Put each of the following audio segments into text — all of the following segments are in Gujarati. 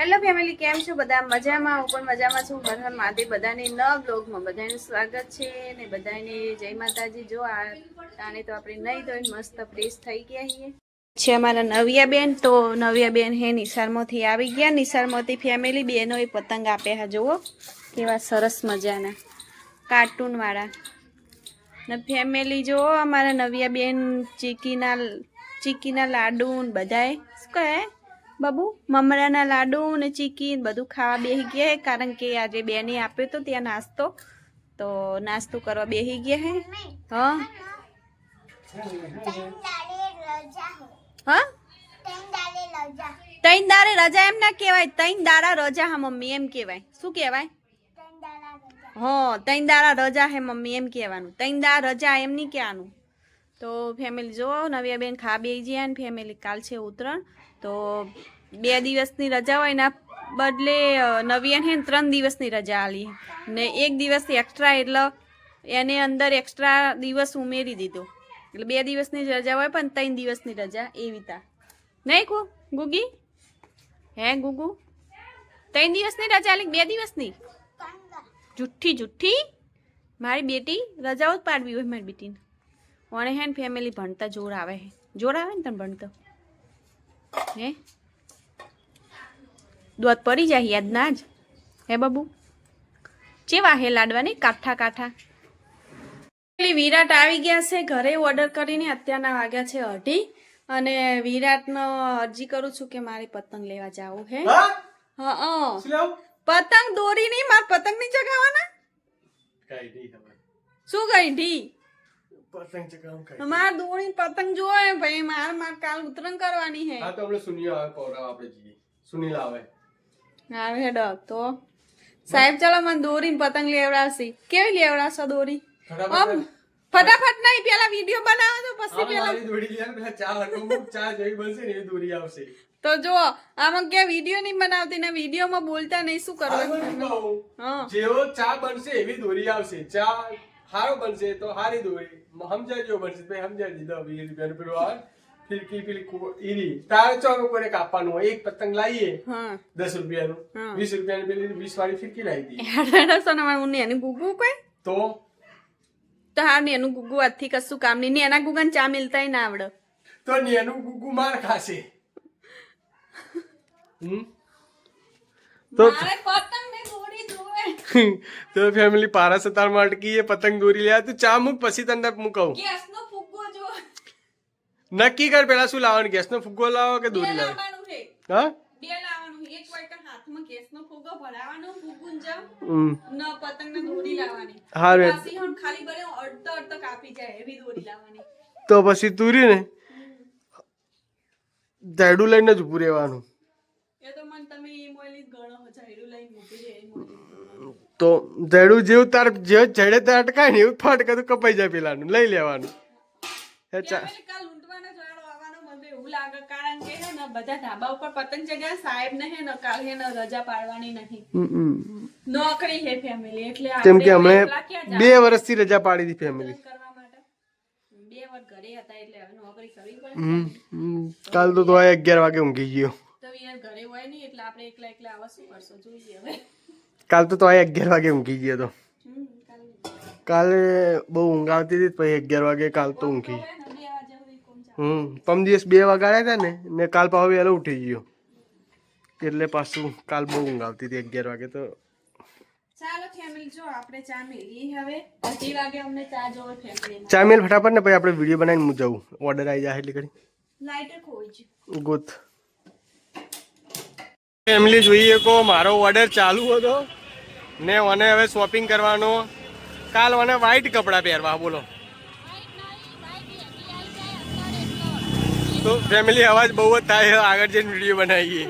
હેલો ફેમિલી કેમ છો બધા? મજામાં? હું પણ મજામાં છું. બધાને માતે બધાને ન બ્લોગમાં બધાનું સ્વાગત છે ને બધાને જય માતાજી. જો આ આને તો આપણે નહીં તો મસ્ત ફ્રેશ થઈ ગયા છીએ. છે અમારા નવિયાબેન તો નવિયાબેન હે નિસારમાંથી આવી ગયા. નિસારમાંથી ફેમિલી બેનોએ પતંગ આપ્યા હા જુઓ. કેવા સરસ મજાના. કાર્ટૂનવાળા ને ફેમિલી જો અમારા નવિયાબેન ચીકીના ચીકીના લાડુ બધાએ શું કહે? બાબુ, મમરાના લાડુ ને ચીકી બધું ખાવા બેસી ગયા કારણ કે આજે બેને આપ્યો તો ત્યાં નાસ્તો. તો નાસ્તો કરવા બેસી ગયા હે. હા? હા? તૈન દારે રજા એમ ના કહેવાય. તૈન દારા રજા હા મમ્મી એમ કહેવાય. શું કહેવાય? હા તૈન દારા રજા હે મમ્મી એમ કહેવાનું. તૈન દાડા રજા એમ નહીં કહેવાનું. તો ફેમિલી જો નવ્યા બેન ખા બે ગયા ને ફેમિલી કાલ છે ઉત્તરાયણ તો બે દિવસની રજા હોય એના બદલે નવી નવિયાને હે ને ત્રણ દિવસની રજા આલી. ને એક દિવસ એક્સ્ટ્રા એટલે એને અંદર એક્સ્ટ્રા દિવસ ઉમેરી દીધો. એટલે બે દિવસની રજા હોય પણ ત્રણ દિવસની રજા એવી તા. નહીં કુ, ગુગી? હે, ગુગુ? ત્રણ દિવસની રજા આલી બે દિવસની? જુઠ્ઠી જુઠ્ઠી? મારી બેટી રજાઓ જ પાડવી હોય મારી બેટીને. ઓણે હે ને ફેમિલી ભણતા જોર આવે હે. જોર આવે ને તને ભણતો હે? દોત પડી જાય યાદ ના જ. હે બાબુ? ચેવા હે લાડવાની કાઠા કાઠા. વિરાટ આવી ગયા છે ઘરે ઓર્ડર કરીને અત્યારના વાગ્યા છે અઢી. અને વિરાટનો અરજી કરું છું કે મારે પતંગ લેવા જાવું હે. હા? પતંગ દોરી નહીં માર પતંગ નહીં ચગાવવાના. શું કઈ ઢી પતંગ કાંઈ. માર દોરી પતંગ જોવે ભાઈ માર માર કાલ ઉતરણ કરવાની હે. હા તો આપણે સુનિયો આવે પૌરાવ આપણે જઈએ. સુનિલ આવે. આવે હેડો તો સાહેબ ચાલો મને દોરી પતંગ લેવડાવશી. કેવી લેવડાવશો દોરી? આમ ફટાફટ નહીં પેલા વીડિયો બનાવો તો પછી પેલા દોરી દોડી પેલા ચા હરકું ચા જોઈ બનશે ને એ દોરી આવશે. તો જો આમાં કે વીડિયો નહીં બનાવતી ને વિડીયોમાં બોલતા નહીં શું કરવાનું? જેવો ચા બનશે એવી દોરી આવશે. ચા હારો બનશે તો હારી દોરી. સમજાજો બનશે તો સમજાય દીધો વીસ રૂપિયાનું પેલું આવે ફિરકી પેલી ઈરી તારે ચોક ઉપર એક આપવાનું હોય. એક પતંગ લાવીએ દસ રૂપિયાનું. વીસ રૂપિયાની પેલી વીસ વાળી ફિરકી લાવી દી હેડો હેડો હું એનું ગુગુ કોઈ? તો? તો હા ને એનું ગુગુ આજથી કશું કામ નહીં. એના ગુગન ચા મિલતા ના આવડે. તો નેનું ગુગુ માર ખાશે? તો તો ફેમિલી પારા સતારમાં અટકી એ પતંગ દોરી લે. તું ચા મૂક પછી તને હું કહું ગેસનો ફુગ્ગો જો નક્કી કર પેલા શું લાવવાનું ગેસનો ફુગ્ગો લાવો કે દૂધ લાવો? હા? બે લાવવાનું એક વાટકા હાથમાં ગેસનો ફુગ્ગો ભરાવાનો ફુગ્ગું હમ. ન પતંગ દોરી લાવવાની. હારું. પાછી ખાલી બરે અડધો અડધો કાપી જાય એવી દોરી લાવવાની. તો પછી તુરી ને ઝાડું લઈને જ ઉભું રહેવાનું. તો ઝાડું જેવું તાર જે જડે તાર અટકાય ને એવું ફાટકે તો કપાઈ જાય પેલાનું લઈ લેવાનું એ ચા ફેમિલી કાલ ઊંટવાનો જોડો આવવાનો મને એવું લાગે કારણ કે હે ને બધા ધાબા ઉપર પતંગ ચગ્યા સાહેબ ને હે ને કાલ હે ને રજા પાડવાની નહીં. નોકરી હે ફેમિલી એટલે કેમ કે હમણે બે વર્ષથી રજા પાડી હતી ફેમિલી જાવ કરવા માટે. બે વાર ઘરે હતા એટલે હવે નોકરી કરવી પડે. હમ, હમ. કાલ તો તો આ અગિયાર વાગે ઊંઘી ગયો. તો યાર ઘરે હોય નહીં એટલે આપણે એકલા એકલા આવા શું કરશો? જોઈએ હવે. કાલ તો તો આ અગિયાર વાગે ઊંઘી ગયો તો. કાલે. કાલે બહુ ઊંઘ આવતી હતી પછી અગિયાર વાગે કાલ તો ઊંઘી હોય ને બે વાગે સુધી કોમ ચાલે. હમ પમ દિવસ બે વગાડ્યા હતા ને ને કાલ પાછો વહેલો ઉઠી ગયો. એટલે પાછું કાલ બહુ ઊંઘ આવતી હતી અગિયાર વાગે તો. ચાલો ફેમિલી જો આપણે ચા મેળવી હવે. અઢી વાગે અમને ચા જોવે ફેમિલી ચા મેલ ફટાફટ ને પછી આપણે વીડિયો બનાવીને હું જવું ઓર્ડર આવી જાય એટલે કરી. લાઇટર ખોઈ ગોત. ફેમિલી જોઈએ કો મારો ઓર્ડર ચાલુ હતો. ને મને હવે શોપિંગ કરવાનો. કાલ મને વ્હાઈટ કપડાં પહેરવા બોલો. તો ફેમિલી અવાજ બહુ જ થાય છે. આગળ જઈને વીડિયો બનાવીએ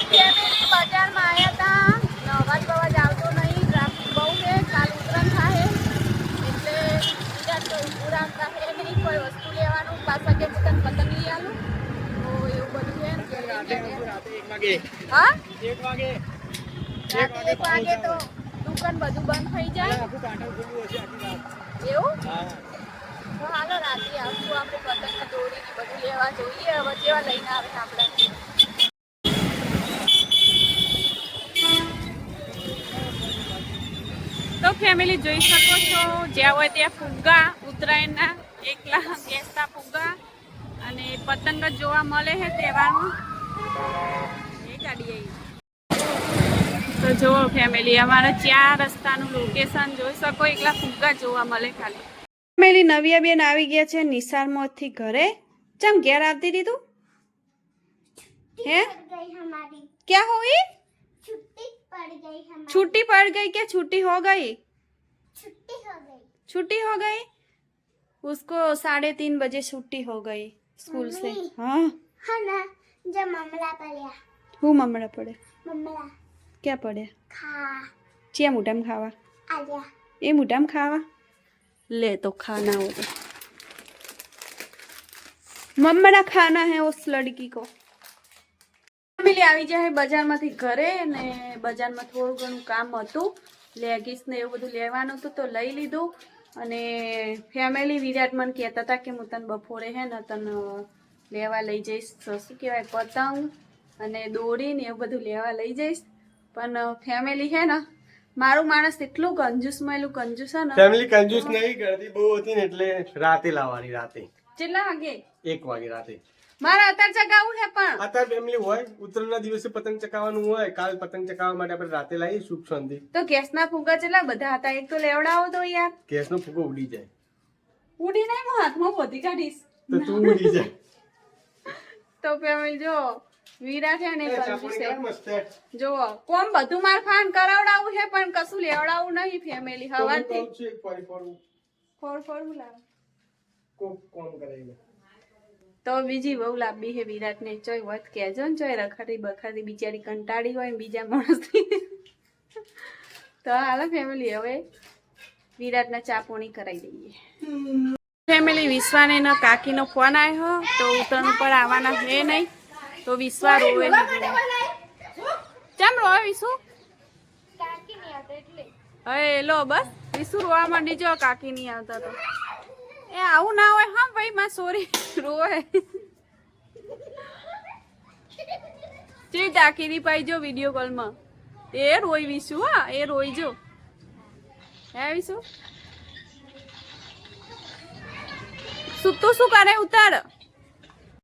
ફેમિલી બજારમાં આવ્યા હતા ને અવાજ બવાજ આવતો નહીં ટ્રાફિક બહુ છે કાલ ઉતરાણ થાય એટલે બીજા તો ઊભું રાખતા છે નહીં કોઈ વસ્તુ લેવાનું પાછા કે તને પતંગ લઈ આલું તો એવું બધું છે ને કે લઈને ગયા. હા એક વાગે રાતે એક વાગે તો દુકાન બધું બંધ થઈ જાય એવું તો હાલો રાતે આવશું આપણે પતંગ દોરી બધું જોઈએ લઈને આવે તો ફેમિલી જોઈ શકો છો, જ્યાં હોય ત્યાં ફુગ્ગા, ઉત્તરાયણના એકલા ગેસતા ફુગ્ગા અને પતંગ જ જોવા મળે છે તહેવારમાં એ ગાડી આવી. તો જુઓ ફેમિલી અમારા ચાર રસ્તાનું લોકેશન જોઈ શકો, એકલા ફુગ્ગા જોવા મળે ખાલી. ફેમિલી નવિયા બેન આવી ગયા છે નિશાળમાંથી ઘરે ચમ ઘેર આવતી હતી તું હે गई हमारी क्या हुई छुट्टी पड़ गई हमारी छुट्टी पड़ गई क्या छुट्टी हो गई छुट्टी हो गई छुट्टी हो गई उसको साढ़े तीन बजे छुट्टी हो गई स्कूल से मम्मी। हाँ हाँ ना जब ममला पड़िया હું મમડા પડે ममला ક્યાં પડે खा ચિયા મોઢામાં ખાવા आ गया એ મોઢામાં તો ખાના હો તો મમ્મડા ખાના હે ઉસ લડકી કો ફેમિલી આવી જાય બજારમાંથી ઘરે ને બજારમાં થોડું ઘણું કામ હતું લેગીસ ને એવું બધું લેવાનું હતું તો લઈ લીધું અને ફેમિલી વિરાટ મને કહેતા હતા કે હું તને બપોરે હે ને તને લેવા લઈ જઈશ, શું કહેવાય પતંગ અને દોરી ને એવું બધું લેવા લઈ જઈશ. પણ ફેમિલી હે ને મારું માણસ એટલું કંજૂસ મળેલું કંજૂસ ને. ફેમિલી કંજૂસ નહીં કરતી બહુ હતી ને એટલે રાતે લાવવાની રાતે. કેટલા વાગે? એક વાગે રાતે. મારા અત્યારે ચગાવું છે પણ. અત્યારે ફેમિલી હોય ઉત્તરાયણના દિવસે પતંગ ચકાવવાનું હોય કાલ પતંગ ચકાવવા માટે આપણે રાતે લાવીએ સુખ શાંતિ તો ગેસના ફુગા કેટલા બધા હતા? એક તો લેવડાવો તો યાર. ગેસનો ફૂગો ઉડી જાય. ઉડી નહીં હું હાથમાં પોતી કાઢીશ. તો તું ઉડી જાય તો ફેમિલી જો વીરા છે ને છે. જો કોમ બધું માર ફાન કરાવડાવું છે પણ કશું લેવડાવું નહીં ફેમિલી તો હું હવારથી. કહું છું? એક ફરી. ફોર ફોર હું કોમ કરાવીને તો બીજી બહુ લાંબી છે વિરાટને. ચોય વત કહેજો ને ચોય રખડી બખડી બિચારી કંટાળી હોય ને બીજા માણસથી તો હાલો ફેમિલી હવે વિરાટને ચા પોણી કરાવી દઈએ. ફેમિલી વિશ્વાને કાકી કાકીનો ફોન આવ્યો તો ઉત્તરાયણ ઉપર આવવાના છે નહીં. તો વિશ્વા રોવે કેમ રોવે વિશુ? હવે લો બસ. વિશુ રોવા માંડી જો કાકી નહીં આવતા તો. એ આવું ના હોય હા ભાઈ માં સોરી રોવે. જે ટાકીની પાઈ જો વીડિયો કોલમાં એ રોઈ વિશુ હા એ રોઈ જો. હે વિશુ? શું તું શું કરે? ઉતાર.